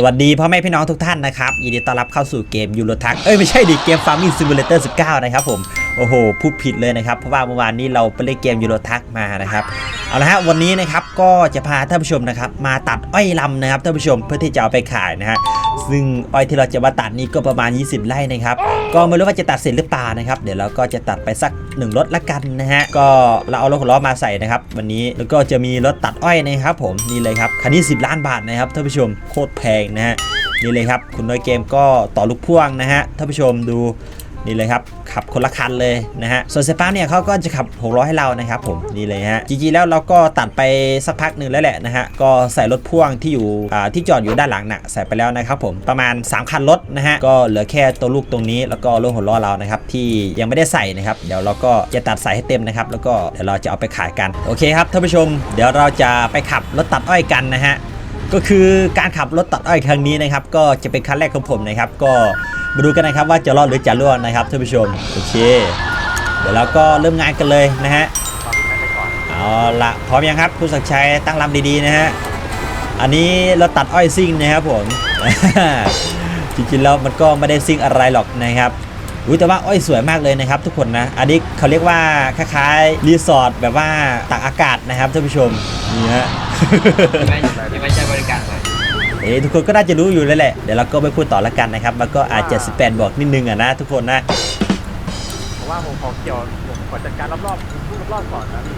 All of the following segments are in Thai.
สวัสดีพ่อแม่พี่น้องทุกท่านนะครับยินดีต้อนรับเข้าสู่เกมยูโรทักเอ้ยไม่ใช่ดิเกม Farming Simulator 19 นะครับผม โอ้โห พูดผิดเลยนะครับ เพราะว่าเมื่อวานนี้เราไปเล่นเกมยูโรทักมานะครับ เอาละฮะวันนี้นะครับก็จะพาท่านผู้ชมนะครับมาตัดอ้อยลำนะครับท่านผู้ชมเพื่อที่จะเอาไปขายนะฮะซึ่งอ้อยที่เราจะมาตัดนี่ก็ประมาณ 20 ไร่นะครับ ก็ไม่รู้ว่าจะตัดเสร็จหรือเปล่านะครับ เดี๋ยวเราก็จะตัดไปสักหนึ่งรถละกันนะฮะก็เราเอารถหกล้อมาใส่นะครับ วันนี้แล้วก็จะมีรถตัดอ้อยนะครับ ผมนี่เลยครับคันนี้ 10 ล้านบาทนะครับท่านผู้ชมโคตรแพงนะฮะนี่เลยครับคุณน้อยเกมก็ต่อลูกพ่วงนะฮะท่านผู้ชมดู นี่เลยครับขับคนละคันเลยนะฮะส่วนเซป้าเนี่ยเขาก็จะขับ6ล้อให้เรานะครับผมนี่เลยฮะจริงๆแล้วเราก็ตัดไปสักพักหนึ่งแล้วแหละนะฮะก็ใส่รถพ่วงที่อยู่ที่จอดอยู่ด้านหลังน่ะใส่ไปแล้วนะครับผมประมาณ 3 คันรถนะฮะก็เหลือแค่ตัวลูกตรงนี้แล้วก็รถหัวล้อเรานะครับที่ยังไม่ได้ใส่นะครับเดี๋ยวเราก็จะตัดใส่ให้เต็มนะครับแล้วก็เดี๋ยวเราจะเอาไปขายกันโอเคครับท่านผู้ชม เดี๋ยวเราจะไปขับรถตัดอ้อยกันนะฮะ ก็คือการขับรถตัดอ้อยครั้งนี้นะครับ ก็จะเป็นครั้งแรกของผมนะครับ ก็มาดูกันนะครับว่าจะรอดหรือจะร่วงนะครับท่านผู้ชมโอเค เดี๋ยวเราก็เริ่มงานกันเลยนะฮะเอาละพร้อมยังครับคุณศักดิ์ชัยตั้งลำดีๆนะฮะอันนี้เราตัดอ้อยซิ่งนะครับผมจริงๆแล้วมันก็ไม่ได้ซิ่งอะไรหรอกนะครับ อุ้ยแต่ว่าอ้อยสวยมากเลยนะครับทุกคนนะ อันนี้เขาเรียกว่าคล้ายๆรีสอร์ทแบบว่าตากอากาศนะครับท่านผู้ชมนี่ฮะยังไม่ยังไม่ใช่บริการหน่อยเอ๊ะทุกคนก็น่าจะรู้อยู่แล้วแหละ เดี๋ยวเราก็ไม่พูดต่อละกันนะครับ มันก็อาจจะ18บอกนิดนึงอะนะทุกคนนะผมว่าผมขอเกี่ยวผมขอจัดการรอบๆรอบๆก่อนนะพี่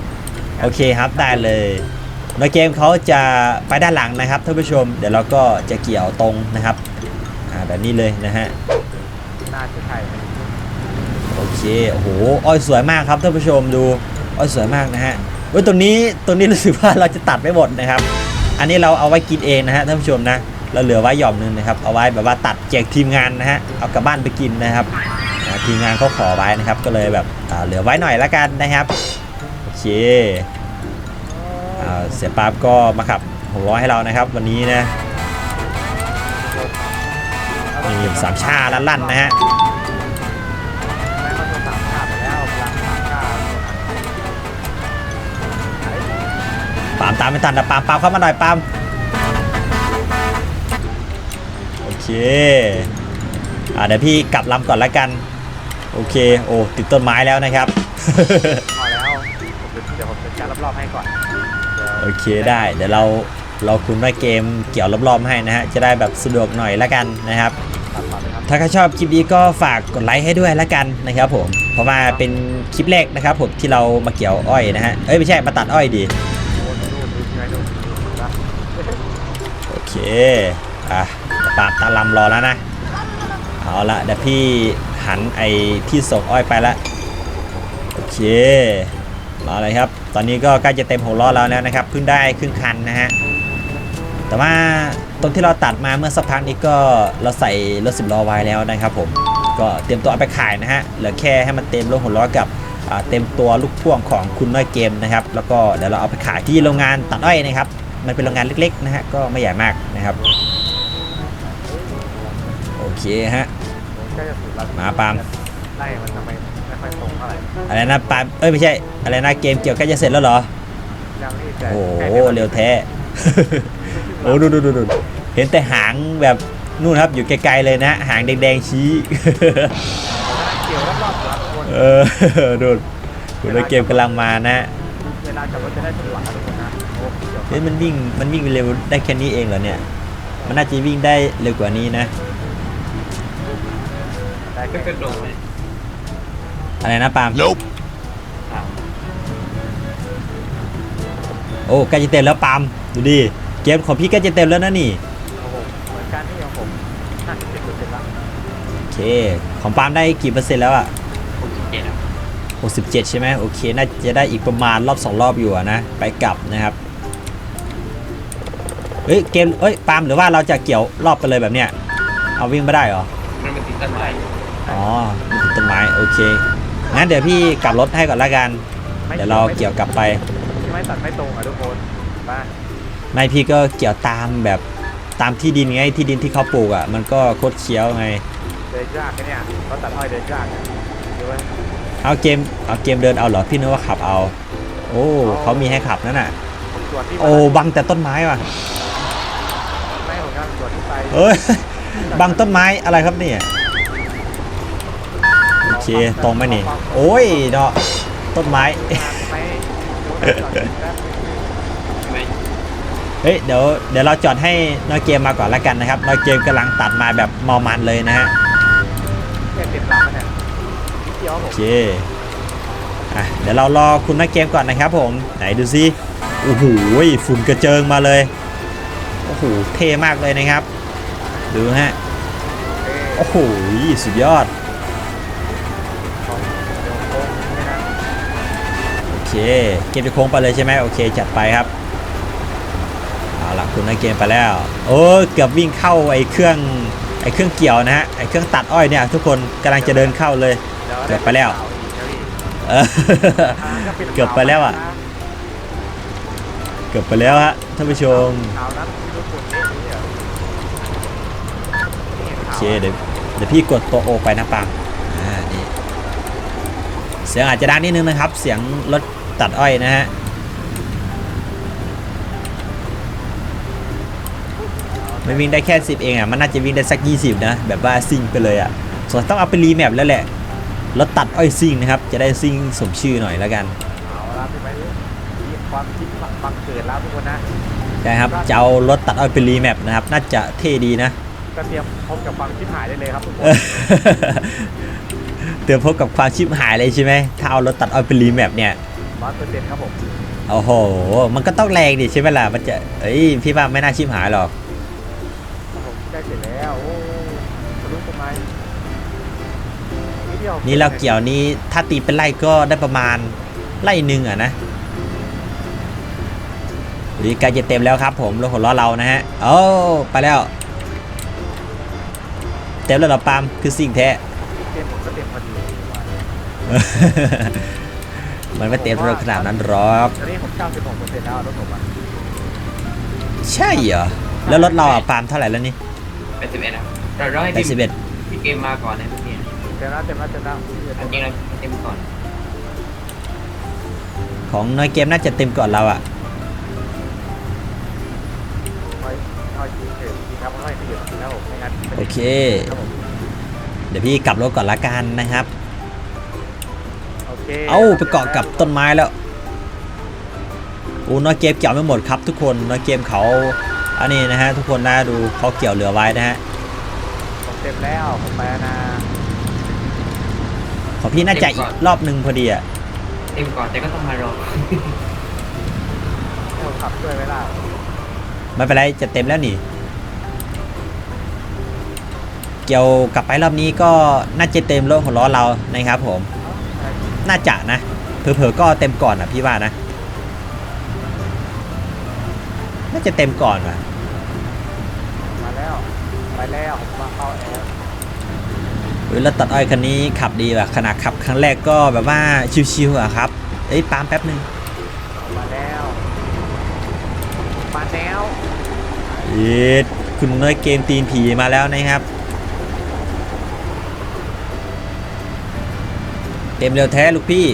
โอเคครับ ได้เลยในเกมเขาจะไปด้านหลังนะครับท่านผู้ชม เดี๋ยวเราก็จะเกี่ยวตรงนะครับ อ่าแบบนี้เลยนะฮะ น่าจะใช่โอ เคโอ้โหอ้อยสวยมากครับท่านผู้ชมดูอ้อยสวยมากนะฮะเว้ยตรงนี้ตรงนี้รู้สึกว่าเราจะตัดไม่หมดนะครับ อันนี้เราเอาไว้กินเองนะฮะท่านผู้ชมนะเราเหลือไว้หย่อมนึงนะครับเอาไว้แบบว่าตัดแจกทีมงานนะฮะเอากลับบ้านไปกินนะครับทีมงานเขาขอไว้นะครับ ก็เลยแบบเหลือไว้หน่อยละกันนะครับโอเคเสียปาบก็มาขับหกร้อยให้เรานะครับ วันนี้นะนี่สามชาลั่นๆนะฮะาล์มตามไม่ทันนะปาล์มปาล์มเข้ามาหน่อยปาล์มโอเคอ่าเดี๋ยวพี่กลับลำก่อนละกัน โอเค โอ้ติดต้นไม้แล้วนะครับ พอแล้วผมเดี๋ยวผมจัดการรอบๆให้ก่อนดี๋ยวโอเคได้เดี๋ยวเราเราคุณว่าเกมเกี่ยวรอบๆให้นะฮะจะได้แบบสะดวกหน่อยละกันนะครับ ตัดต่อเลยครับ ถ้าใครชอบคลิปนี้ก็ฝากกดไลค์ให้ด้วยละกันนะครับผมเพราะว่าเป็นคลิปแรกนะครับผมที่เรามาเกี่ยวอ้อยนะฮะเอ้ยไม่ใช่มาตัดอ้อยดี โน่นนู่นดูที่ไหนนู่นนะ โอเค อะปาดตาลำรอแล้วนะ เอาละเดี๋ยวพี่หันไอที่ส่งอ้อยไปละโอเครอเลยครับ ตอนนี้ก็ใกล้จะเต็มหัวล้อแล้วแล้วนะครับเพิ่งได้ครึ่งคันนะฮะ แต่ว่าตรงที่เราตัดมาเมื่อสักพักนี้ก็เราใส่รถสิบล้อไว้แล้วนะครับผม ก็เตรียมตัวเอาไปขายนะฮะ เหลือแค่ให้มันเต็มรถหัวล้อกับเต็มตัวลูกพ่วงของคุณน้อยเกมนะครับ แล้วก็เดี๋ยวเราเอาไปขายที่โรงงานตัดอ้อยนะครับ มันเป็นโรงงานเล็กๆนะฮะก็ไม่ใหญ่มากนะครับโอเคฮะผมก็จะสุดแล้วมาปาล์มไล่มันทำไมไม่ค่อยตรงเท่าไหร่อะไรนะปาล์มเอ้ยไม่ใช่อะไรนะเกมเกี่ยวใกล้จะเสร็จแล้วเหรอยังนี่แต่โอ้โหใกล้จะเร็วแท้โอ้ดูดูดูดูเห็นแต่หางแบบนู่นครับอยู่ไกลๆเลยนะ หางแดงๆชี้เกี่ยวรอบๆครับทุกคนเออดูคุณว่าเกมกำลังมานะเวลาขับรถจะได้สว่างทุกคนนะโอ้เกี่ยว เฮ้ยมันวิ่งมันวิ่งเร็วได้แค่นี้เองเหรอเนี่ย มันน่าจะวิ่งได้เร็วกว่านี้นะ ได้ก็แค่กระโดดเลยอะไรนะปาล์มครับโอ้ใกล้จะเต็มแล้วปาล์มดูดิเกมของพี่ใกล้จะเต็มแล้วนะนี่โอ้โหเหมือนกันที่ของผมน่าจะเป็นเปอร์เซ็นต์ละโอเค ของปาล์มได้กี่เปอร์เซ็นต์แล้วอะหกสิบเจ็ดครับ67ใช่ไหมโอเค น่าจะได้อีกประมาณรอบ2รอบอยู่อะนะ ไปกลับนะครับ เฮ้ยเกมเอ้ยปาล์มหรือว่าเราจะเกี่ยวรอบไปเลยแบบเนี้ยเอาวิ่งไม่ได้เหรอมันเป็นติดต้นไม้อ๋อมันติดต้นไม้โอเคงั้นเดี๋ยวพี่กลับรถให้ก่อนละกัน เดี๋ยวเราเกี่ยวกลับไปที่ไม่ตัดไม่ตรงอะทุกคนมาไม่พี่ก็เกี่ยวตามแบบตามที่ดินไงที่ดินที่เขาปลูกอะมันก็โคตรเคี้ยวไงเดินยากนะเนี่ยเขาตัดอ้อยเดินยากอะดูไว้เอาเกมเอาเกมเดินเอาเหรอพี่นึกว่าขับเอา โอ้เขามีให้ขับนั่นน่ะผมตรวจที่โอ้บังแต่ต้นไม้ว่ะ เอ้ย บังต้นไม้อะไรครับเนี่ย โอเค ตรงไหมนี่ โอ้ยเนาะต้นไม้ เฮ้ย เดี๋ยว เดี๋ยวเราจอดให้นอยเกมมาก่อนละกันนะครับนอยเกมกำลังตัดมาแบบเมามันเลยนะฮะโอเคอะเดี๋ยวเรารอคุณน้อยเกมก่อนนะครับผม ไหนดูซิ โอ้โหฝุ่นกระเจิงมาเลย โอ้โห เท่มากเลยนะครับ ดูฮะ โอ้โห สุดยอด โอเค เกมจะโค้งไปเลยใช่ไหมโอเค จัดไปครับ เอาล่ะคุณน้เกมไปแล้ว โอ้เกือบวิ่งเข้าไอ้เครื่องไอ้เครื่องเกี่ยวนะฮะ ไอ้เครื่องตัดอ้อยเนี่ยทุกคนกำลังจะเดินเข้าเลย เกือบไปแล้ว เกือบไปแล้วอะ เกือบไปแล้วฮะท่านผู้ชม เคเดี๋ยวเดี๋ยวพี่กดตัวโอไปนะปังอ่านี่เสียงอาจจะดังนิดนึงนะครับ เสียงรถตัดอ้อยนะฮะมันวิ่งได้แค่ 10 เองอะมันน่าจะวิ่งได้สัก 20 นะ แบบว่าซิ่งไปเลยอะส่วนต้องเอาไปรีแมปแล้วแหละรถตัดอ้อยซิ่งนะครับ จะได้ซิ่งสมชื่อหน่อยแล้วกันเอาละพี่ไปดิมีความคิดบังเกิดแล้วทุกคนนะใช่ครับจะเอารถตัดอ้อยไปรีแมปนะครับ น่าจะเท่ดีนะ ก็เตรียมพบกับความคิดหายได้เลยครับทุกคนเออเตรียมพบกับความชิบหายเลยใช่ไหมถ้าเอารถตัดอ้อยไปรีแมปเนี่ยร้อยเปอร์เซ็นต์ครับผมโอ้โห มันก็ต้องแรงดิใช่ไหมล่ะ มันจะเอ้ย พี่ว่าไม่น่าชิบหายหรอกครับผมใกล้เสร็จแล้วโอ้ทะลุต้นไม้นิดดียวนี่เราเกี่ยวนี้ถ้าตีเป็นไร่ก็ได้ประมาณไร่หนึ่งอะนะหรือใกล้จะเต็มแล้วครับผมรถหัวล้อเรานะฮะ โอ้ ไปแล้วเต็มแล้วเหรอปาล์มคือสิ่งแท้เต็มผมก็เต็มพอดีมันไม่เต็มรถขนาดนั้นหรอกตอนนี้ผม96เปอร์เซ็นต์แล้วรถผมอะใช่เหรอแล้วรถเราอะปาล์มเท่าไหร่แล้วนี่เป็นสิบเอ็ดครับเราเราให้แปทีดมสิบเอ็ดพี่เกมมาก่อนนะพี่เนี่ยเต็มแล้วเต็มแล้วเต็มแล้วอันจริงเราเต็มก่อน ของน้อยเกมน่าจะเต็มก่อนเราอะ ครับค่อยดีเถิดแล้วผมไม่งั้นไม่โอได้เค ครับผมเดี๋ยวพี่กลับรถก่อนละกันนะครับ โอเคเอาไปเกาะกับต้นไม้แล้วโอ้น้อยเกมเกี่ยวไม่หมดครับทุกคนน้อยเกมเขาอันนี้นะฮะทุกคนน่าดูเขาเกี่ยวเหลือไว้นะฮะผมเต็มแล้วผมไปแล้วนะของพี่น่าจะอีกรอบหนึ่งพอดีอะเต็มก่อนแต่ก็ต้องมารอให้ผมขับช่วยไหมล่ะไม่เป็นไรจะเต็มแล้วนี่ เกี่ยวกลับไปรอบนี้ก็น่าจะเต็มรถของล้อเรานะครับผม น่าจะนะเผลอๆก็เต็มก่อนอะพี่ว่านะ น่าจะเต็มก่อนว่ะมาแล้วไปแล้วผมมาเข้าแอร์เฮ้ยแล้วตัดอ้อยคันนี้ขับดีว่ะขนาดขับครั้งแรกก็แบบว่าชิวๆอะครับเอ้ยปาล์มแป๊บหนึ่งมาแล้วมาแล้วเย็ดคุณน้อยเกมตีนผีมาแล้วนะครับ เต็มเร็วแท้ลูกพี่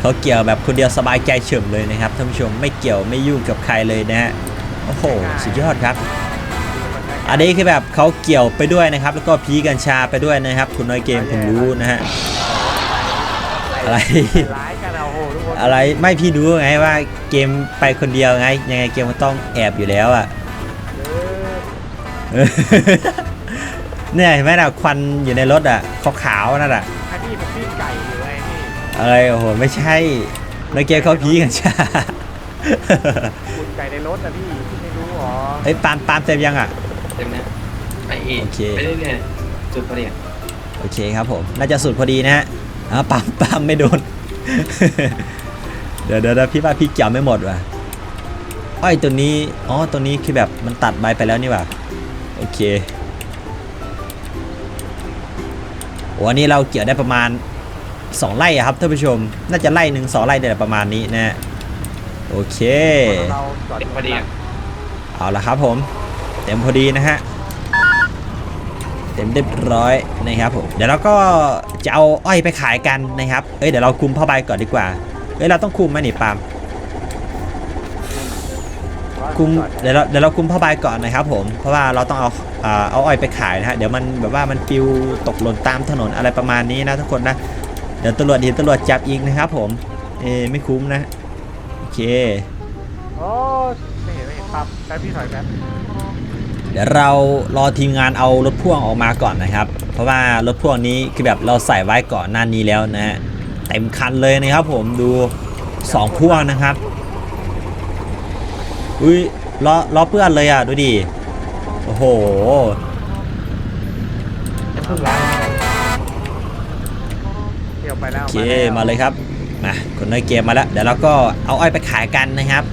เขาเกี่ยวแบบคนเดียวสบายใจเฉิมเลยนะครับท่านผู้ชมไม่เกี่ยวไม่ยุ่งกับใครเลยนะฮะโอ้โหสุดยอดครับ อันนี้คือแบบเขาเกี่ยวไปด้วยนะครับ แล้วก็พีกัญชาไปด้วยนะครับ คุณน้อยเกมผมรู้นะฮะอะไร ร้ายกันเอาโหทุกคนอะไรไม่พี่รู้ไงว่าเกมไปคนเดียวไง ยังไงเกมมันต้องแอบอยู่แล้วอะ เออเนี่ยเห็นไหมน่ะควันอยู่ในรถอะขาวๆนั่นอะอัน นี่อะไรโอ้โหไม่ใช่ในเกมเขาพีกัญชาคุณไก่ในรถนะพี่พี่ไม่รู้หรอเอ้ยปาล์มปาล์มเต็มยังอะ เต็มนะไปอีกโอเค ไปเรื่อยๆจุดพอดีโอเคครับผม น่าจะสุดพอดีนะฮะอ่าปาล์มปาล์มไม่โดน เดี๋ยวเดี๋ยวเดี๋ยวพี่ว่าพี่เกี่ยวไม่หมดว่ะอ้อยตัวนี้ อ๋อ ตัวนี้คือแบบมันตัดใบไปแล้วนี่ว่ะโอเคโอ้อันนี้เราเกี่ยวได้ประมาณ 2ไร่อะครับท่านผู้ชม น่าจะไร่หนึ่งสองไร่เดี๋ยวประมาณนี้นะฮะโอเค เราจอดเต็มพอดีอะเอาละครับผม เต็มพอดีนะฮะ เต็มเรียบร้อยนะครับผมเดี๋ยวเราก็จะเอาอ้อยไปขายกันนะครับ เอ้ยเดี๋ยวเราคุมผ้าใบก่อนดีกว่า เอ้ยเราต้องคุมไหมนี่ปาล์มคุคุมเดี๋ยวเราเดี๋ยวเราคุมผ้าใบก่อนนะครับผมเพราะว่าเราต้องเอาอ่าเอาอ้อยไปขายนะฮะเดี๋ยวมันแบบว่ามันปิวตกหล่นตามถนนอะไรประมาณนี้นะทุกคนนะ เดี๋ยวตำรวจเห็นตำรวจจับอีกนะครับผม เอยไม่คุ้มนะ โอเค โอ้ไม่เห็นไม่เห็นครับแป๊บพี่ถอยแป๊บเดี๋ยวเรารอทีมงานเอารถพ่วงออกมาก่อนนะครับ เพราะว่ารถพ่วงนี้คือแบบเราใส่ไว้ก่อนหน้านี้แล้วนะฮะเต็มคันเลยนะครับผมดูสองพ่วงนะครับ อุ้ยล้อล้อเปื้อนเลยอะดูดิ โอ้โหจะพึ่งร้านเกี่ ยวไปแล้วโอเคแล้วมาเลยครับมาคนในเกมมาแล้วเดี๋ยวเราก็เอาอ้อยไปขายกันนะครับ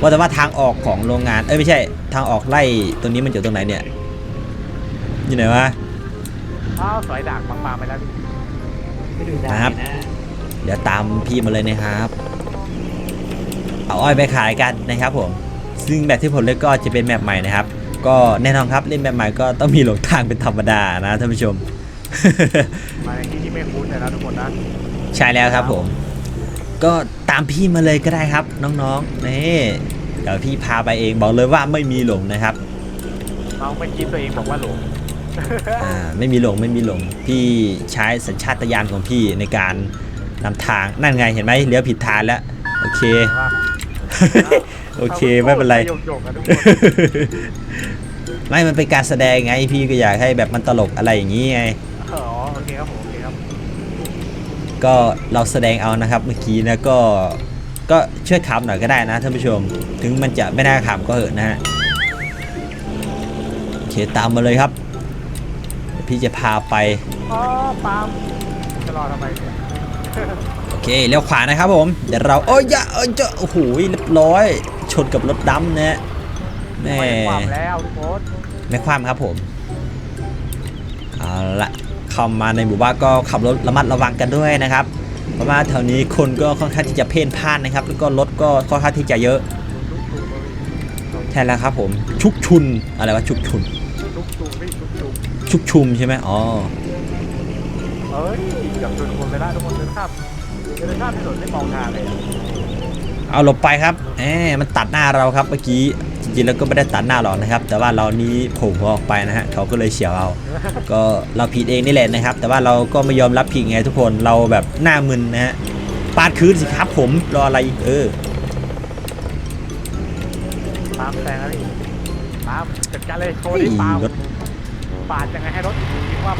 ว่าแต่ว่าทางออกของโรงงานเอ้ยไม่ใช่ ทางออกไล่ตรงนี้มันอยู่ตรงไหนเนี่ยอยู่ไหนวะอ้าวสอยดากบางปลาไปแล้วพี่ไม่ดูได้ครับนะเดี๋ยวตามพี่มาเลยนะครับ เอาอ้อยไปขายกันนะครับผมซึ่งแบบที่ผมเล่นก็จะเป็นแมปใหม่นะครับ ก็แน่นอนครับเล่นแบบใหม่ก็ต้องมีหลงทางเป็นธรรมดานะท่านผู้ชม มาในที่ที่ไม่คุ้นเลยนะทุกคนนะใช่แล้วครับผม ก็ตามพี่มาเลยก็ได้ครับ น้องๆนี่เดี๋ยวพี่พาไปเองบอกเลยว่าไม่มีหลงนะครับน้องไม่คิดตัวเองบอกว่าหลงอ่าไม่มีหลงไม่มีหลงพี่ใช้สัญชาตญาณของพี่ในการนำทางนั่นไงเห็นไหมเลี้ยวผิดทางแล้วโอเคว่าโอเคไม่เป็นไรโยกโยกๆกันทุกคนไม่มันเป็นการแสดงไงพี่ก็อยากให้แบบมันตลกอะไรอย่างนี้ไง อ๋อโอเคครับผมโอเคครับก็เราแสดงเอานะครับเมื่อกี้นะก็ก็ช่วยขำหน่อยก็ได้นะท่านผู้ชม ถึงมันจะไม่น่าขำก็เหอะนะฮะโอเคตามมาเลยครับเดี๋ยวพี่จะพาไป อ๋อปาล์มจะรอทำไมเนี่ยโอเคเลี้ยวขวานะครับผมเดี๋ยวเราโอ้ยอย่าเอ้ยเจะโอ้โหเรียบร้อย ชนกับรถดำนะฮะแม่ไม่ความแล้วทุกคนไม่ความครับผมเอาละ เข้ามาในหมู่บ้านก็ขับรถระมัดระวังกันด้วยนะครับ เพราะว่าแถวนี้คนก็ค่อนข้างที่จะเพ่นพ่านนะครับ แล้วก็รถก็ค่อนข้างที่จะเยอะลุกตุ่มใช่แล้วครับผมชุกชุนอะไรวะชุกชุนลุกตุ่มพี่ลุกตุ่มชุกชุมใช่ไหมอ๋อเอ้ยเกือบชนคนไปแล้วทุกคนเดินข้ามเดินข้ามถนนไม่มองทางเลยอะเอาหลบไปครับแหมมันตัดหน้าเราครับเมื่อกี้จ ริงๆแล้วก็ไม่ได้ตัดหน้าหรอกนะครับ แต่ว่าเรานี้โผล่หัวออกไปนะฮะเขาก็เลยเฉียวเอา ก็เราผิดเองนี่แหละนะครับ แต่ว่าเราก็ไม่ยอมรับผิดไงทุกคนเราแบบหน้ามึนนะฮะปาดคืนสิครับผมรออะไรเออปาล์มแซงแล้วนี่ปาล์มจัดการเลยโชว์ดิปาล์มรถปาดยังไงให้รถคิดว่า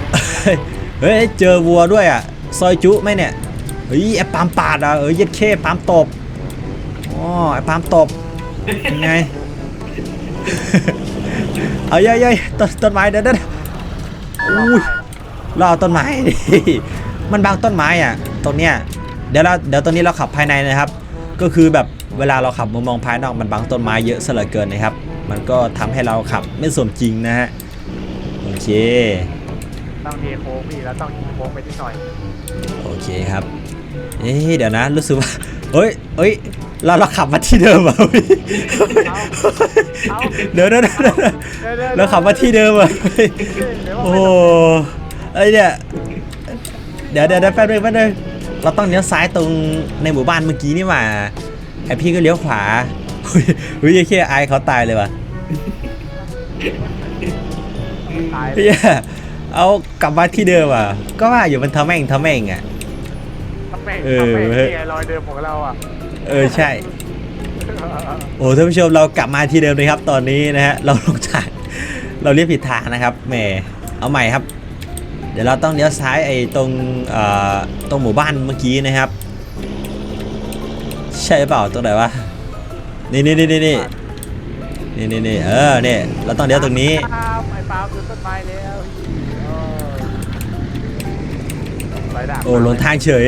เฮ้ยเจอวัวด้วยอะซอยจุไหมเนี่ยเฮ้ยไอ้ปาล์มปาดอะเออเย็ดเข้ปาล์มตบอ๋อไอ้ปาล์มตบยังไง เอาเย้ยเย้ยต้นต้นไม้เดี๋ยวเดี๋ยวอุ้ยเราเอาต้นไม้ดิมันบังต้นไม้อะ ตรงเนี้ยเดี๋ยวเราเดี๋ยวตรงนี้เราขับภายในนะครับ ก็คือแบบเวลาเราขับมุมมองภายนอกมันบังต้นไม้เยอะซะเหลือเกินนะครับ มันก็ทำให้เราขับไม่สมจริงนะฮะโอเคต้องเทโค้งพี่แล้วต้องยิงโค้งไปนิดหน่อยโอเคครับเอ๊ะเดี๋ยวนะรู้สึกว่าเฮ้ยเฮ้ย เราเราขับมาที่เดิมอะพี่เอาเดี๋ยวเดี๋ยวเดี๋ยวเดี๋ยวเดี๋ยวเดี๋ยวเราขับมาที่เดิมอะเฮ้ยเดี๋ยวโอ้โหไอ้เนี่ยเดี๋ยวเดี๋ยวเดี๋ยวแป๊บนึงแป๊บนึงเราต้องเลี้ยวซ้ายตรงในหมู่บ้านเมื่อกี้นี่หว่าไอพี่ก็เลี้ยวขวาเฮ้ยเฮ้ยแค่ไอายเขาตายเลยว่ะตายเฮ้ยเอากลับมาที่เดิมอะ ก็ว่าอยู่มันทำแม่งทำแม่งอะทำแม่งเออทำแม่งเฮ้ยนี่ไงรอยเดิมของเราอะ เออใช่ โอ้ท่านผู้ชมเรากลับมาที่เดิมเลยครับ ตอนนี้นะฮะเราลงจากเราเรียกผิดทางนะครับแหมเอาใหม่ครับ เดี๋ยวเราต้องเลี้ยวซ้ายไอ้ตรงเอ่อตรงหมู่บ้านเมื่อกี้นะครับ ใช่เปล่าตรงไหนวะนี่นี่นี่นี่นี่นี่นี่นี่เออเนี่ยเราต้องเลี้ยวตรงนี้ไอ้ปาล์มต้นไม้แล้วโอ้หลงทางเฉย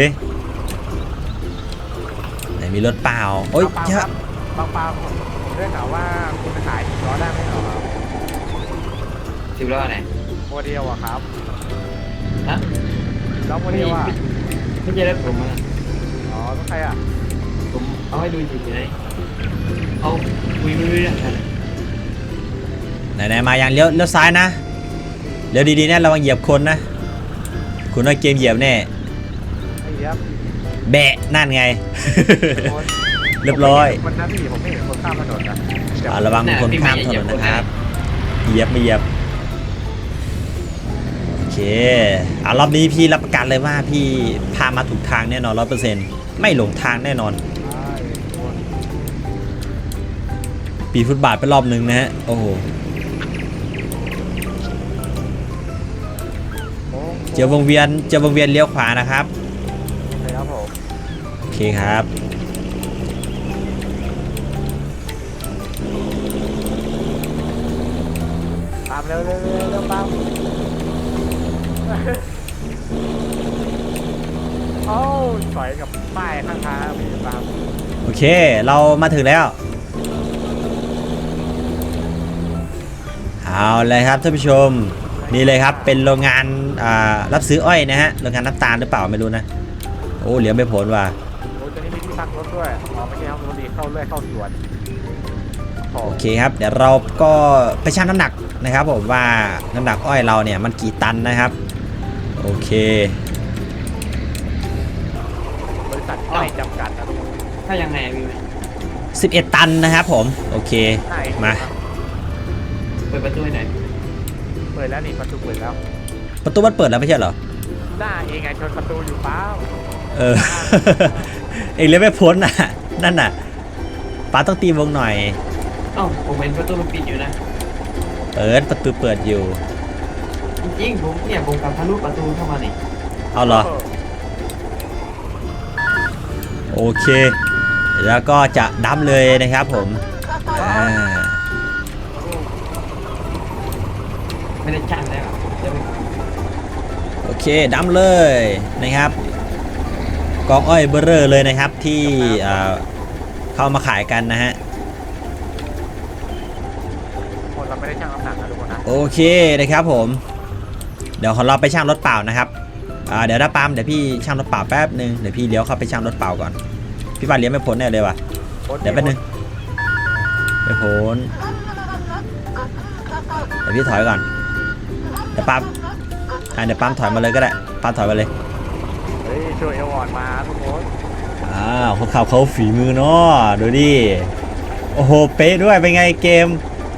มีรถเปล่าโอ๊ยบางปาล์มเยคอะรับบางปาล์มผมได้ข่าวว่าคุณขายล้อได้ไหมเหรอครับสิบล้อไหนโมเดลอะครับฮะล้อโมเดลอะไม่ใช่รถผมอะอ๋อต้องใครอะผมเอาให้ดูเฉยๆเอาคุยไม่รู้เรื่องกันไหนไหนมาอย่างเลี้ยวเลี้ยวซ้ายนะเลี้ยวดีๆนะระวังเหยียบคนนะ คุณว่าเกมเหยียบแน่ไอ้เหี้ย แบะนั่นไงโดนเรียบร้อยคนนะพี่ผมไม่เห็นคนข้ามถนนนะเดี๋ยวอ่าระวังคนข้ามถนนนะครับเหยียบไม่เหยียบโอเคอ่ารอบนี้พี่รับประกันเลยว่าพี่พามาถูกทางแน่นอนร้อยเปอร์เซ็นต์ไม่หลงทางแน่นอนใช่คนปีฟุตบาทไปรอบหนึ่งนะฮะโอ้โหโค้งเจอวงเวียนเจอวงเวียนเลี้ยวขวานะครับเลย ครับผม โอเคครับ ตามเร็วเร็วเร็วเร็วตามโอ้ยถอยกับป้ายข้างทางพี่ตามโอเค เรามาถึงแล้ว เอาเลยครับท่านผู้ชม นี่เลยครับ เป็นโรงงานอ่ารับซื้ออ้อยนะฮะ โรงงานน้ำตาลหรือเปล่าไม่รู้นะ โอ้เหลียวไม่ผลว่ะโอ้ยตอนนี้มีที่พักรถด้วยอ๋อไม่ใช่ครับรถดีเข้าเรื่อยเข้าสวนโอ้โอเคครับเดี๋ยวเราก็ไปชั่งน้ำหนักนะครับผมว่าน้ำหนักอ้อยเราเนี่ยมันกี่ตันนะครับโอเคบริษัทอ้อยจำกัดนะทุกคนถ้ายังไงอะพี่ไหม11ตันนะครับผมโอเคใช่มาเปิดประตูให้หน่อยเปิดแล้วนี่ประตูเปิดแล้ว ประตูมันเปิดแล้วไม่ใช่เหรอหน้าเองไงชนประตูอยู่เปล่า เออเองเลยไม่พ้นน่ะ นั่นน่ะป้าต้องตีวงหน่อย เอ้าผมเห็นประตูมันปิดอยู่นะ เปิดประตูเปิดอยู่ จริงๆผมเนี่ยผมกลับทะลุประตูเข้ามานี่เอาเหรอ โอเค แล้วก็จะดั้มเลยนะครับผมอ่าไม่ได้จ้างแล้วอะเดี๋ยวไปโอเคดั้มเลยนะครับ กองอ้อยเบอร์เรอร์เลยนะครับที่อ่าเข้ามาขายกันนะฮะคนเราไม่ได้ชั่งน้ำหนักนะทุกคนนะโอเคนะครับผม เดี๋ยวของเราไปช่างรถเปล่านะครับอ่าเดี๋ยวถ้าปั๊มเดี๋ยวพี่ช่างรถเปล่าแป๊บนึงเดี๋ยวพี่เลี้ยวเข้าไปช่างรถเปล่าก่อนพี่ว่าเลี้ยวไม่พ้นแน่เลยว่ะเดี๋ยวแป๊บนึงไม่พ้นเดี๋ยวพี่ถอยก่อนเดี๋ยวปั๊มอ่าเดี๋ยวปั๊มถอยมาเลยก็ได้ปั๊มถอยมาเลยเฮ้ย ช่วยเอวอ่อนมาทุกคนอ้าวเขาขับเขาฝีมือเนาะดูดิโอ้โหเป๊ะด้วยเป็นไงเกม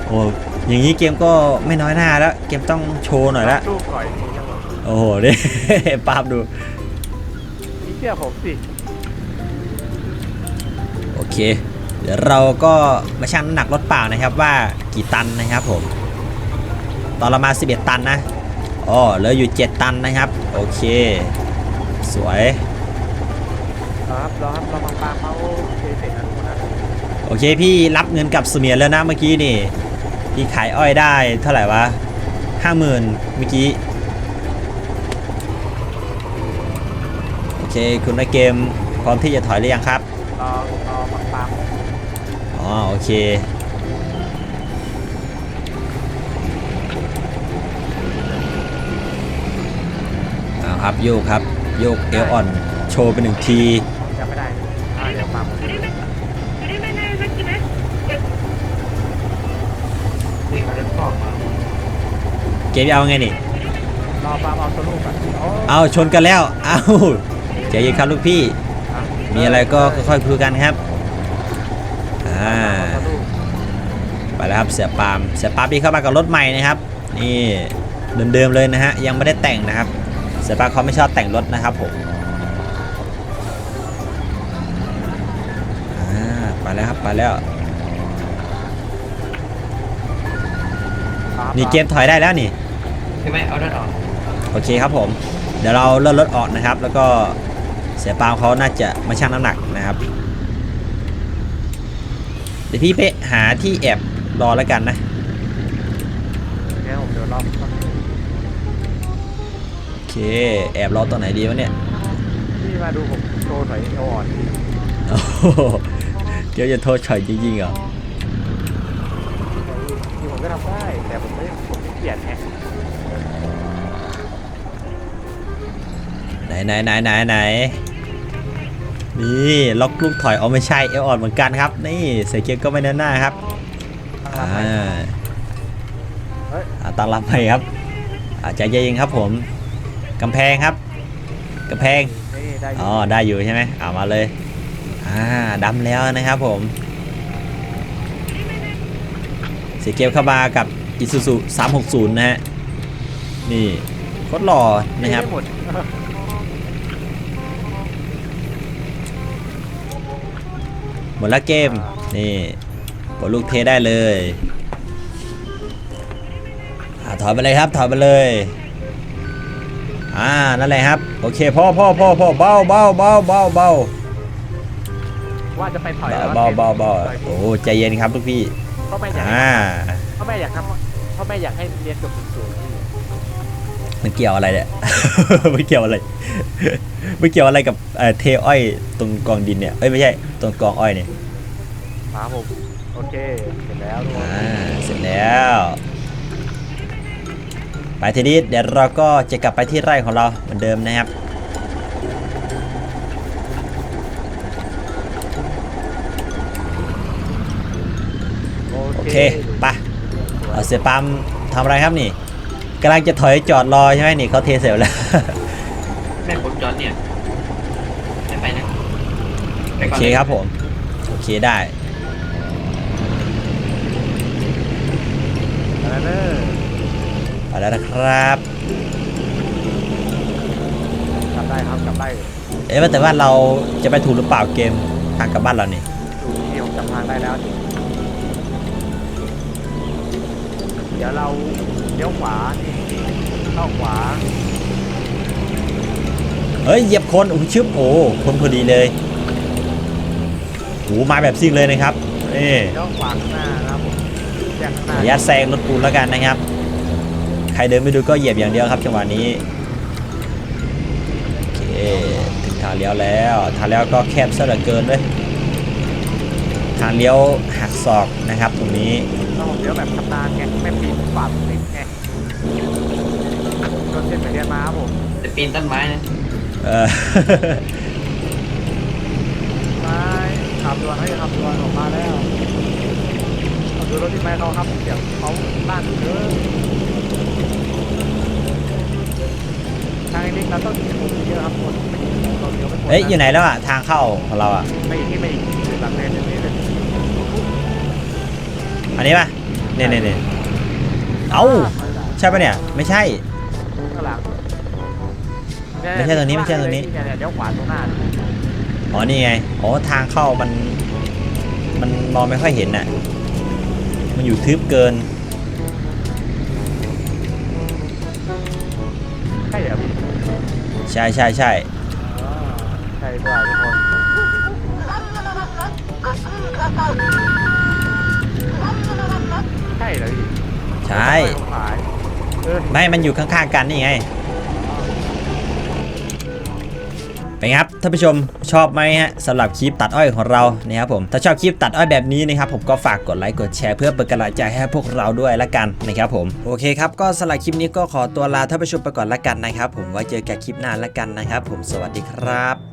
โอ้อย่างนี้เกมก็ไม่น้อยหน้าแล้ว เกมต้องโชว์หน่อยละสู้ก่อยนี่ครับผมโอ้โหดิปั๊บดูนี่เชื่อผมสิโอเค เดี๋ยวเราก็มาชั่งน้ำหนักรถเปล่านะครับว่ากี่ตันนะครับผม ตอนเรามา 11 ตันนะอ๋อเหลืออยู่ 7 ตันนะครับ โอเค สวย ครับเราครับเรามาตามเขาเคเสร็จนะทุกคนนะโอเคพี่รับเงินกับเสมียนแล้วนะเมื่อกี้นี่ พี่ขายอ้อยได้เท่าไหร่วะห้าหมื่นเมื่อกี้ โอเคคุณในเกมพร้อมที่จะถอยหรือยังครับเราเรามาตามอ๋อโอเค เอาครับโยกครับ โยกเอวอ่อน โชว์ไปหนึ่งที จำไม่ได้อ่าเดี๋ยวตามนี่เขาจะบอกมาเกมจะเอาไงนี่ รอตามเอาตัวลูกก่อนโอ้เอาชนกันแล้ว เอาใจเย็นครับลูกพี่ มีอะไรก็ค่อยๆคุยกันครับ อ่า เอาตัวลูกไปแล้วครับเสียปาล์มเสียปาล์มพี่เข้ามากับรถใหม่นะครับ นี่เดิมๆเลยนะฮะ ยังไม่ได้แต่งนะครับ เสียปาล์มเขาไม่ชอบแต่งรถนะครับผมอ่าไปแล้วครับไปแล้วนี่เกมถอยได้แล้วนี่ใช่ไหมเอาด้านออกโอเคครับผม เดี๋ยวเราเลื่อนรถออกนะครับ แล้วก็เสียปาล์มเขาน่าจะมาชั่งน้ำหนักนะครับ เดี๋ยวพี่ไปหาที่แอบรอแล้วกันนะเดี๋ยวผมเดี๋ยวรอบโอ เค แอบรอตัวไหนดีวะเนี่ยพี่มาดูผมโชว์หน่อยเอวอ่อนโอ้โหเดี๋ยวจะโทษฉ่อยจริงๆเหรอ ที่ผมก็ทำได้ แต่ผมไม่ผมไม่เกลียดแฮะไหนไหนไหนไหนไหนนี่ล็อกลูกถอยเอาไม่ใช่เอลอ่อนเหมือนกันครับ นี่ใส่เกียร์ก็ไม่แน่นหน้าครับอ่าเฮ้ยอ่าตามรับไปครับอาใจเย็นๆครับผม กำแพงครับกำแพงนี่ได้อยู่อ๋อได้อยู่ใช่ไหมเอามาเลยอ่าดำแล้วนะครับผมเสียเกมเข้ามากับ Isuzu 360 นะฮะ นี่โคตรหล่อนะครับไม่หมดหมดแล้วเกม นี่กดลูกเทได้เลยอ่าถอยไปเลยครับ ถอยไปเลย อ่านั่นแหละครับ โอเคพ่อพ่อพ่อพ่อเบาเบาเบาเบาเบาว่าจะไปถอยแล้วเบาเบาเบาโอ้ใจเย็นครับทุกพี่พ่อแม่อยากอ่าพ่อแม่อยากทำพ่อแม่อยากให้เรียนจบสูงๆพี่มันเกี่ยวอะไรเนี่ยไม่เกี่ยวอะไรไม่เกี่ยวอะไรกับเอ่อเทอ้อยตรงกองดินเนี่ยเอ้ยไม่ใช่ตรงกองอ้อยเนี่ยครับผมโอเคเสร็จแล้วทุกคนอ่าเสร็จแล้ว ไปทีนี้เดี๋ยวเราก็จะกลับไปที่ไร่ของเราเหมือนเดิมนะครับโอโอเคเคไปเอาเสียปั๊มทำอะไรครับนี่กำลังจะถอยจอดรอใช่ไหมนี่เขาเทเสร็จแล้วแม่ผมจอดเนี่ยไม่ไปนะไปโอก่นเคครับผม โอเคได้ แล้วนะครับกลับได้ครับกลับได้เอ๊ะว่าแต่ว่าเราจะไปถูกหรือเปล่าเกมทางกลับบ้านเรานี่ดูที่ผมจำทางได้แล้วนี่เดี๋ยวเราเลี้ยวขวานี่เข้าขวาเฮ้ยเหยียบคนโอ้โหชึบโอ้คนพอดีเลยโอ้มาแบบซิ่งเลยนะครับนี่เลี้ยวขวาข้างหน้านะครับผมแยกข้างหขอน้าอนุญาตแซงรถปูนแล้วกันนะครับ ใครเดินไม่ดูก็เหยียบอย่างเดียวครับจังหวะนี้โอเคถึงทางเลี้ยวแล้วทางเลี้ยวก็แคบซะเหลือเกินเลยทางเลี้ยวหักศอกนะครับตรงนี้แล้วผมเลี้ยวแบบชำนาญไงไม่ปีนฝ่าติดไงโดนเส้นไปเรียนมาครับผมจะปีนต้นไม้นะเออไม่ขับด่วนให้ขับด่วนออกมาแล้วขับดูรถที่ไม่เขาครับเดี๋ยวเขาบ้านเยอะ ทางนี้เราต้องมีมุมเยอะครับคนไม่เราเลี้ยวไม่พ้นเอ้ยอยู่ไหนแล้วอะทางเข้าของเราอะ ไม่อีกที่ไม่อีกคือหลังเลนอย่างนี้เลยอันนี้ป่ะเนี่ยเนี่ยเนี่ยเอ้าใช่ป่ะเนี่ย ไม่ใช่ ข้างหลังไม่ใช่ตรงนี้ไม่ใช่ตรงนี้เยเลี้ยวขวาตรงหน้าอ๋อนี่ไงอ๋อทางเข้ามัน มันมองไม่ค่อยเห็นน่ะ มันอยู่ทึบเกิน ใช่ใช่ใช่อ๋อใช่ด้วยทุกคนใช่เหรอพี่ใช่ ขายเออไม่มันอยู่ข้างๆกันนี่ไง ท่านผู้ชมชอบไหมฮะสำหรับคลิปตัดอ้อยของเรานะครับผมถ้าชอบคลิปตัดอ้อยแบบนี้นะครับผมก็ฝากกดไลค์กดแชร์เพื่อเป็นกำลังใจให้พวกเราด้วยละกันนะครับผมโอเคครับก็สำหรับคลิปนี้ก็ขอตัวลาท่านผู้ชมไปก่อนละกันนะครับผมไว้เจอกันคลิปหน้าละกันนะครับผมสวัสดีครับ